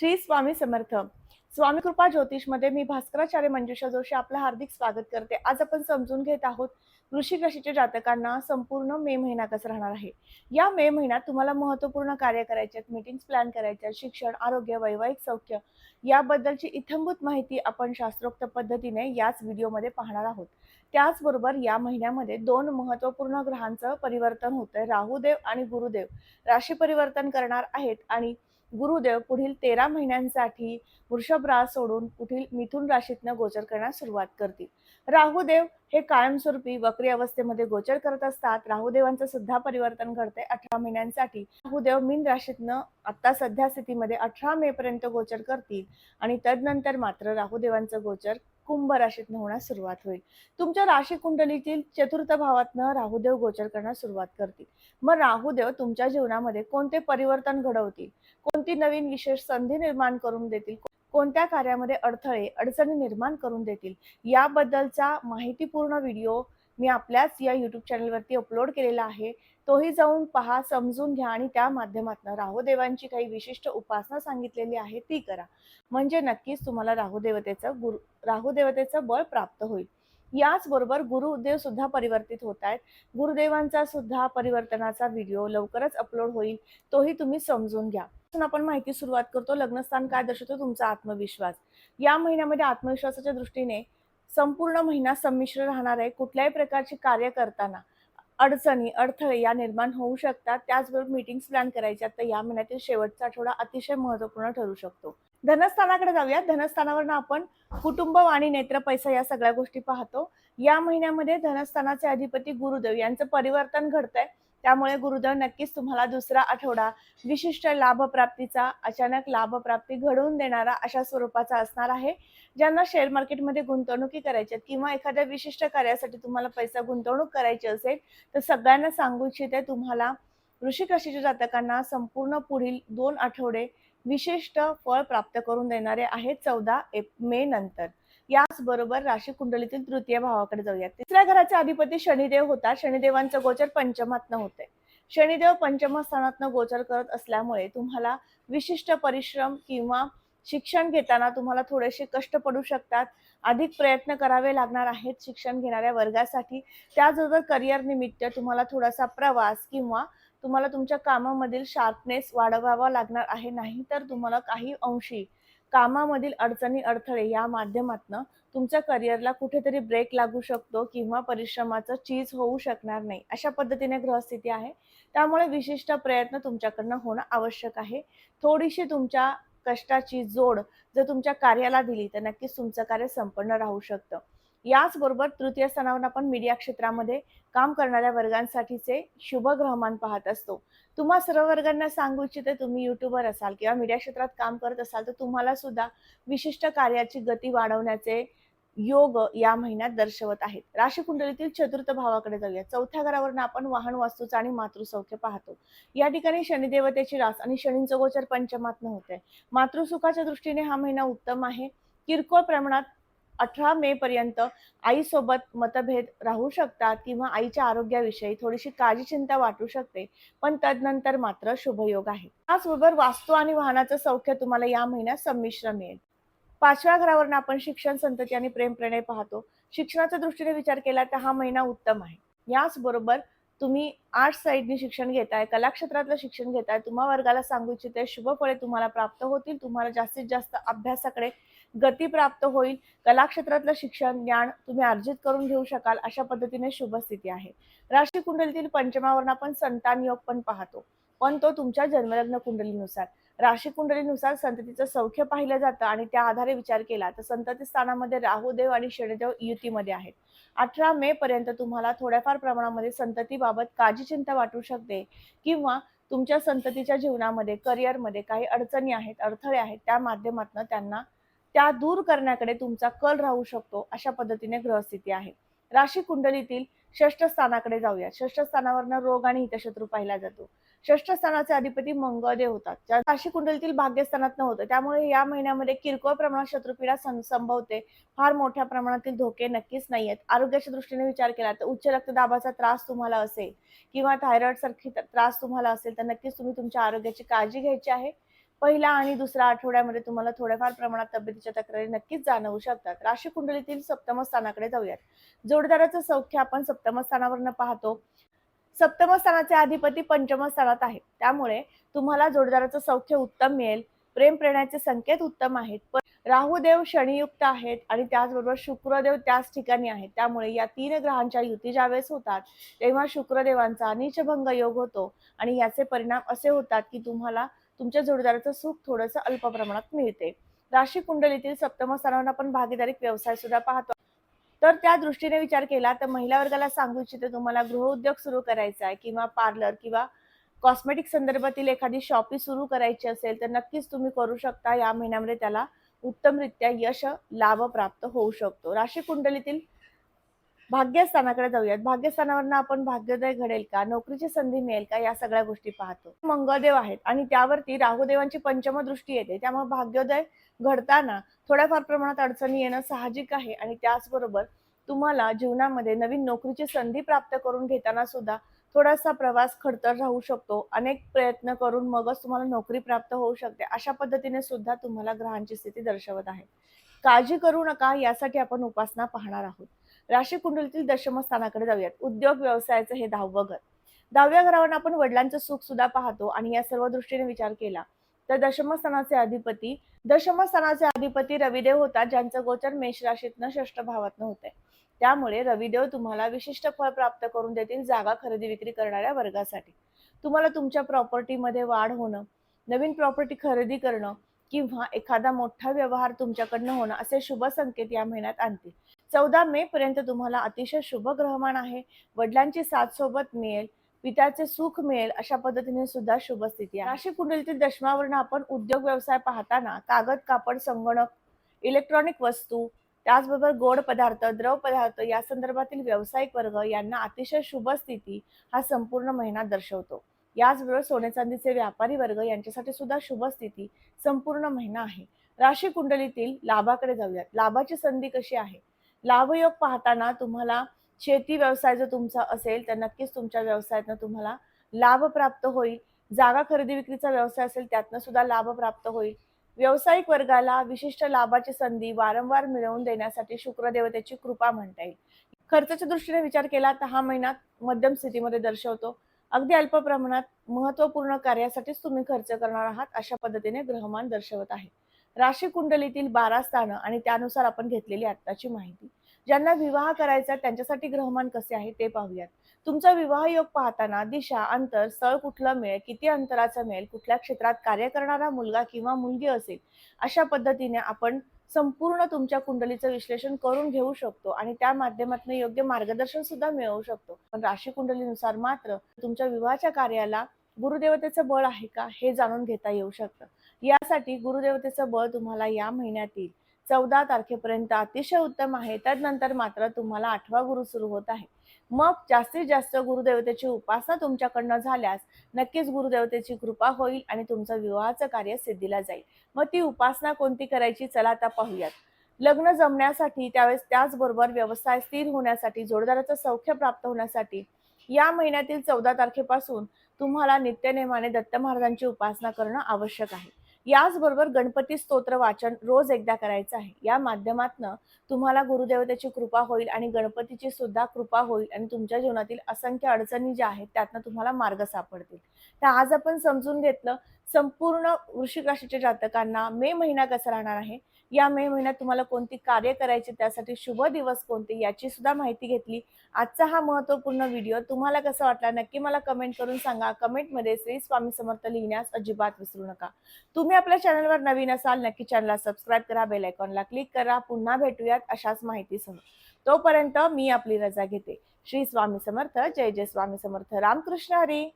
श्री स्वामी समर्थ. स्वामी कृपा ज्योतिषमध्ये मी भास्कराचार्य मंजुषा जोशी आपलं हार्दिक स्वागत करते. आज आपण समजून घेत आहोत वृश्चिक राशीच्या जातकांना संपूर्ण मे महिना कसा राहणार आहे? या मे महिन्यात तुम्हाला महत्त्वपूर्ण कार्य करायचे आहेत मीटिंग्स प्लॅन करायचे आहेत शिक्षण आरोग्य वैवाहिक सौख्य याबद्दलची इथंभूत माहिती आपण शास्त्रोक्त पद्धतीने याच व्हिडिओमध्ये पाहणार आहोत. त्याचबरोबर या महिन्यामध्ये दोन महत्त्वपूर्ण ग्रहांचं परिवर्तन होतंय. राहुदेव आणि गुरुदेव. राशी परिवर्तन करणार आहेत आणि गुरुदेव पुढील तेरा महिन्यांसाठी वृषभ रास सोडून पुढील मिथुन राशीतनं गोचर करण्यास सुरुवात करतील. राहुदेव हे कायमस्वरूपी वक्री अवस्थेमध्ये गोचर करत असतात. राहुदेवांचं सुद्धा परिवर्तन घडते अठरा महिन्यांसाठी. राहुदेव मीन राशीतनं आता सध्या स्थितीमध्ये अठरा मे पर्यंत गोचर करतील आणि तदनंतर मात्र राहुदेवांचं गोचर कुंभ राशीतनं होण्यास सुरुवात होईल. तुमच्या राशी कुंडलीतील चतुर्थ भावातनं राहुदेव गोचर करण्यास सुरुवात करतील. मग राहुदेव तुमच्या जीवनामध्ये कोणते परिवर्तन घडवतील? कोणती नवीन विशेष संधी निर्माण करून देतील? कोणत्या कार्यामध्ये अडथळे अडचणी निर्माण करून देतील? याबद्दलचा माहितीपूर्ण व्हिडिओ मी आपल्याच या युट्यूब चॅनलवरती अपलोड केलेला आहे. तोही जाऊन पहा समजून घ्या आणि त्या माध्यमातून राहुदेवांची काही विशिष्ट उपासना सांगितलेली आहे ती करा. म्हणजे नक्कीच तुम्हाला राहुदेवतेचं गुरु राहुदेवतेचं बळ प्राप्त होईल. याचबरोबर गुरुदेव सुद्धा परिवर्तित होत आहेत. गुरुदेवांचा सुद्धा परिवर्तनाचा व्हिडिओ लवकरच अपलोड होईल तोही तुम्ही समजून घ्या. आपण माहिती सुरुवात करतो लग्नस्थान काय दर्शवतो तुमचा आत्मविश्वास. या महिन्यामध्ये आत्मविश्वासाच्या दृष्टीने संपूर्ण महिना संमिश्र राहणार आहे. कुठल्याही प्रकारची कार्य करताना अडचणी अडथळे या निर्माण होऊ शकतात. त्याचबरोबर मीटिंग्स प्लॅन करायच्या तर या महिन्यातील शेवटचा आठवडा अतिशय महत्त्वपूर्ण ठरू शकतो. धनस्थानाकडे जाऊया धनस्थानावरनं आपण कुटुंब आणि नेत्र पैसा या सगळ्या गोष्टी पाहतो. या महिन्यामध्ये धनस्थानाचे अधिपती गुरुदेव यांचं परिवर्तन घडतंय. त्यामुळे गुरुदेव नक्कीच तुम्हाला दुसरा आठवडा विशिष्ट लाभप्राप्तीचा अचानक लाभप्राप्ती घडवून देणारा अशा स्वरूपाचा असणार आहे. ज्यांना शेअर मार्केटमध्ये गुंतवणुकी करायच्या किंवा एखाद्या विशिष्ट कार्यासाठी तुम्हाला पैसा गुंतवणूक करायची असेल तर सगळ्यांना सांगू इच्छिते तुम्हाला वृश्चिक राशीच्या जातकांना संपूर्ण पुढील दोन आठवडे विशिष्ट फळ प्राप्त करून देणारे आहेत चौदा एप मे नंतर. याचबरोबर राशी कुंडलीतील तृतीय भावाकडे जाऊया तिसऱ्या घराचे अधिपती शनिदेव होता. शनिदेवांचं गोचर पंचमातनं होते शनिदेव पंचम स्थानातनं गोचर करत असल्यामुळे तुम्हाला विशिष्ट परिश्रम किंवा शिक्षण घेताना तुम्हाला थोडेसे कष्ट पडू शकतात. अधिक प्रयत्न करावे लागणार आहेत शिक्षण घेणाऱ्या वर्गासाठी. त्याचबरोबर करिअर निमित्त तुम्हाला थोडासा प्रवास किंवा तुम्हाला तुमच्या कामामधील शार्पनेस वाढवावा लागणार आहे. नाही तर तुम्हाला काही अंशी कामामधील अडचणी अडथळे या माध्यमातनं तुमच्या करिअरला कुठेतरी ब्रेक लागू शकतो किंवा परिश्रमाचं चीज होऊ शकणार नाही अशा पद्धतीने ग्रहस्थिती आहे. त्यामुळे विशिष्ट प्रयत्न तुमच्याकडनं होणं आवश्यक आहे. थोडीशी तुमच्या कष्टाची जोड जर तुमच्या कार्याला दिली तर नक्कीच तुमचं कार्य संपन्न राहू शकतं. याचबरोबर तृतीय स्थानावर आपण मीडिया क्षेत्रामध्ये काम करणाऱ्या वर्गांसाठीचे शुभ ग्रहमान पाहत असतो. तुम्हा सर्व वर्गांना सांगू इच्छिते तुम्ही युट्यूबर असाल किंवा मीडिया क्षेत्रात काम करत असाल तर तुम्हाला सुद्धा विशिष्ट कार्याची गती वाढवण्याचे योग या महिन्यात दर्शवत आहेत. राशी कुंडलीतील चतुर्थ भावाकडे जाऊया. चौथ्या घरावरून आपण वाहन वास्तूचा आणि मातृसौख्य पाहतो. या ठिकाणी शनिदेवतेची रास आणि शनींचं गोचर पंचमातनं होते मातृसुखाच्या दृष्टीने हा महिना उत्तम आहे. किरकोळ प्रमाणात अठरा मे पर्यंत आईसोबत मतभेद राहू शकतात किंवा आईच्या आरोग्याविषयी थोडीशी काळजी चिंता वाटू शकते पण तदनंतर मात्र शुभयोग आहे. त्याचबरोबर वास्तू आणि वाहनाचं सौख्य तुम्हाला या महिन्यात संमिश्र मिळेल. पाचव्या घरावरून आपण शिक्षण संतती आणि प्रेम प्रणय पाहतो. शिक्षणाच्या दृष्टीने विचार केला तर हा महिना उत्तम आहे. याचबरोबर तुम्ही आर्ट्स साईडने शिक्षण घेताय कलाक्षेत्रातलं शिक्षण घेताय तुम्हा वर्गाला सांगू इच्छिते शुभ फळे तुम्हाला प्राप्त होतील तुम्हाला जास्तीत जास्त अभ्यासाकडे गती प्राप्त होईल. कलाक्षेत्रातलं शिक्षण ज्ञान तुम्ही अर्जित करून घेऊ शकाल अशा पद्धतीने शुभ स्थिती आहे. राशी कुंडलीतील पंचमावरून आपण संतान योग पण पाहतो. पण तो तुमच्या जन्मलग्न कुंडलीनुसार. राशी कुंडलीनुसार संततीचं सौख्य पाहिलं जातं आणि त्या आधारे विचार केला तर संतती स्थानामध्ये राहुदेव आणि शनिदेव युतीमध्ये आहेत. अठरा मे पर्यंत तुम्हाला थोड्याफार प्रमाणामध्ये संततीबाबत काळजी चिंता वाटू शकते किंवा तुमच्या संततीच्या जीवनामध्ये करिअरमध्ये काही अडचणी आहेत अडथळे आहेत त्या माध्यमातून त्यांना त्या दूर करण्याकडे तुमचा कल राहू शकतो अशा पद्धतीने ग्रहस्थिती आहे. राशी कुंडलीतील षष्ठ स्थानाकडे जाऊया षष्ठ स्थानावरनं रोग आणि हितशत्रू पाहिला जातो. षष्ठ स्थानाचे अधिपती मंगळदेव होतात. ज्या राशी कुंडलीतील भाग्यस्थानात होतं. त्यामुळे या महिन्यामध्ये किरकोळ प्रमाणात शत्रुपीडा सं- संभवते. फार मोठ्या प्रमाणातील धोके नक्कीच नाही आहेत आरोग्याच्या दृष्टीने विचार केला तर उच्च रक्तदाबाचा त्रास तुम्हाला असेल किंवा थायरॉइड सारखी त्रास तुम्हाला असेल तर नक्कीच तुम्ही तुमच्या आरोग्याची काळजी घ्यायची आहे. पहिला आणि दुसऱ्या आठवड्यामध्ये तुम्हाला थोड्याफार प्रमाणात तब्येतीच्या तक्रारी नक्कीच जाणवू शकतात. राशी कुंडलीतील सप्तम स्थानाकडे जाऊयात. जोडदाराचं सौख्य आपण सप्तम स्थानावरनं पाहतो. सप्तम स्थानाचे अधिपती पंचम स्थानात आहेत. त्यामुळे तुम्हाला जोडदाराचं सौख्य उत्तम मिळेल. प्रेम प्रेरणाचे संकेत उत्तम आहेत. पण राहुदेव शनियुक्त आहेत आणि त्याचबरोबर शुक्रदेव त्याच ठिकाणी आहेत. त्यामुळे या तीन ग्रहांच्या युती ज्यावेळेस होतात तेव्हा शुक्रदेवांचा नीचभंग योग होतो. आणि याचे परिणाम असे होतात की तुम्हाला तुमच्या जोडीदाराचं सुख थोडंसं अल्प प्रमाणात मिळते. राशी कुंडलीतील सप्तम स्थानावर आपण भागीदारीक व्यवसाय सुद्धा पाहतो. तर त्या दृष्टीने विचार केला तर महिला वर्गाला सांगू इच्छिते तुम्हाला गृहउद्योग सुरू करायचा आहे किंवा पार्लर किंवा कॉस्मेटिक संदर्भातील एखादी शॉपी सुरू करायची असेल तर नक्कीच तुम्ही करू शकता. या महिन्यामध्ये त्याला उत्तमरित्या यश लाभ प्राप्त होऊ शकतो. राशी कुंडलीतील भाग्यस्थानाकडे जाऊयात. भाग्यस्थानावरनं आपण भाग्योदय घडेल का? नोकरीची संधी मिळेल का? या सगळ्या गोष्टी पाहतो. मंगळदेव आहेत आणि त्यावरती राहुदेवांची पंचम दृष्टी येते. त्यामुळे भाग्योदय घडताना थोड्याफार प्रमाणात अडचणी येणं साहजिक आहे आणि त्याचबरोबर तुम्हाला जीवनामध्ये नवीन नोकरीची संधी प्राप्त करून घेताना सुद्धा थोडासा प्रवास खडतर राहू शकतो. अनेक प्रयत्न करून मगच तुम्हाला नोकरी प्राप्त होऊ शकते. अशा पद्धतीने सुद्धा तुम्हाला ग्रहांची स्थिती दर्शवत आहे. काळजी करू नका यासाठी आपण उपासना पाहणार आहोत. राशी कुंडलीतील दशम स्थानाकडे जाऊयात. उद्योग व्यवसायाचं हे दहावं घर. दहाव्या घरावर आपण वडिलांचं सुख सुद्धा पाहतो आणि या सर्व दृष्टीने विचार केला तर दशमस्थानाचे अधिपती दशमस्थानाचे अधिपती रविदेव होतात ज्यांचं गोचर मेष राशीतनं षष्ठ भावातनं होते त्यामुळे रविदेव तुम्हाला विशिष्ट फळ प्राप्त करून देतील जागा खरेदी विक्री करणाऱ्या वर्गासाठी. तुम्हाला तुमच्या प्रॉपर्टीमध्ये वाढ होणं नवीन प्रॉपर्टी खरेदी करणं किंवा एखादा मोठा व्यवहार तुमच्याकडनं होणं असे शुभ संकेत या महिन्यात आणतील. चौदा मे पर्यंत तुम्हाला अतिशय शुभ ग्रहमान आहे. वडिलांची साथ सोबत मिळेल. पित्याचे सुख मिळेल अशा पद्धतीने सुद्धा शुभ स्थिती आहे. राशी कुंडलीतील दशमावरून आपण उद्योग व्यवसाय पाहताना कागद कापड संगणक इलेक्ट्रॉनिक वस्तू त्याचबरोबर गोड पदार्थ द्रव पदार्थ या संदर्भातील व्यावसायिक वर्ग यांना अतिशय शुभ स्थिती हा संपूर्ण महिना दर्शवतो. याचबरोबर सोने चांदीचे व्यापारी वर्ग यांच्यासाठी सुद्धा शुभ स्थिती संपूर्ण महिना आहे. राशी कुंडलीतील लाभाकडे जाऊयात. लाभाची संधी कशी आहे? लाभयोग पाहताना तुम्हाला शेती व्यवसाय जर तुमचा असेल तर नक्कीच तुमच्या व्यवसायातनं तुम्हाला लाभ प्राप्त होईल. जागा खरेदी विक्रीचा व्यवसाय असेल त्यातनं सुद्धा लाभ प्राप्त होईल. व्यावसायिक वर्गाला विशिष्ट लाभाची संधी वारंवार मिळवून देण्यासाठी शुक्रदेवतेची कृपा म्हणता येईल. खर्चाच्या दृष्टीने विचार केला तर हा महिना मध्यम स्थितीमध्ये दर्शवतो. अगदी अल्प प्रमाणात महत्त्वपूर्ण कार्यासाठीच तुम्ही खर्च करणार आहात अशा पद्धतीने ग्रहमान दर्शवत आहे. राशी कुंडलीतील बारा स्थानं आणि त्यानुसार आपण घेतलेली आत्ताची माहिती. ज्यांना विवाह करायचा त्यांच्यासाठी ग्रहमान कसे आहे ते पाहूयात. तुमचा विवाह योग पाहताना दिशा अंतर स्थळ कुठलं मिळेल किती अंतराचं मिळेल कुठल्या क्षेत्रात कार्य करणारा मुलगा किंवा मुलगी असेल अशा पद्धतीने आपण संपूर्ण तुमच्या कुंडलीचं विश्लेषण करून घेऊ शकतो आणि त्या माध्यमातून योग्य मार्गदर्शन सुद्धा मिळवू शकतो. पण राशी कुंडलीनुसार मात्र तुमच्या विवाहाच्या कार्याला गुरुदेवतेचं बळ आहे का हे जाणून घेता येऊ शकतं. यासाठी गुरुदेवतेचं बळ तुम्हाला या महिन्यातील चौदा तारखेपर्यंत अतिशय उत्तम आहे. त्यानंतर मात्र तुम्हाला आठवा गुरु सुरू होत आहे. मग जास्तीत जास्त गुरुदेवतेची उपासना तुमच्याकडनं झाल्यास नक्कीच गुरुदेवतेची कृपा होईल आणि तुमचं विवाहाचं कार्य सिद्धीला जाईल. मग ती उपासना कोणती करायची चला आता पाहूयात. लग्न जमण्यासाठी त्यावेळेस त्याचबरोबर व्यवसाय स्थिर होण्यासाठी जोडदाराचं सौख्य प्राप्त होण्यासाठी या महिन्यातील चौदा तारखेपासून तुम्हाला नित्यनेमाने दत्त महाराजांची उपासना करणं आवश्यक आहे. याचबरोबर गणपती स्तोत्र वाचन रोज एकदा करायचं आहे. या माध्यमातनं तुम्हाला गुरुदेवतेची कृपा होईल आणि गणपतीची सुद्धा कृपा होईल आणि तुमच्या जीवनातील असंख्य अडचणी ज्या आहेत त्यातनं तुम्हाला मार्ग सापडतील. तर आज आपण समजून घेतलं संपूर्ण वृश्चिक राशीच्या जातकांना मे महिना कसा राहणार आहे? या मे महिन्यात तुम्हाला कोणती कार्य करायची? त्यासाठी शुभ दिवस कोणते? याची सुद्धा माहिती घेतली. आजचा हा महत्त्वपूर्ण व्हिडिओ तुम्हाला कसा वाटला नक्की मला कमेंट करून सांगा. कमेंटमध्ये श्री स्वामी समर्थ लिहिण्यास अजिबात विसरू नका. तुम्ही आपल्या चॅनलवर नवीन असाल नक्की चॅनलला सबस्क्राईब करा बेल आयकॉनला क्लिक करा. पुन्हा भेटूयात अशाच माहितीसह. तोपर्यंत मी आपली रजा घेते. श्री स्वामी समर्थ. जय जय स्वामी समर्थ. रामकृष्ण हरी.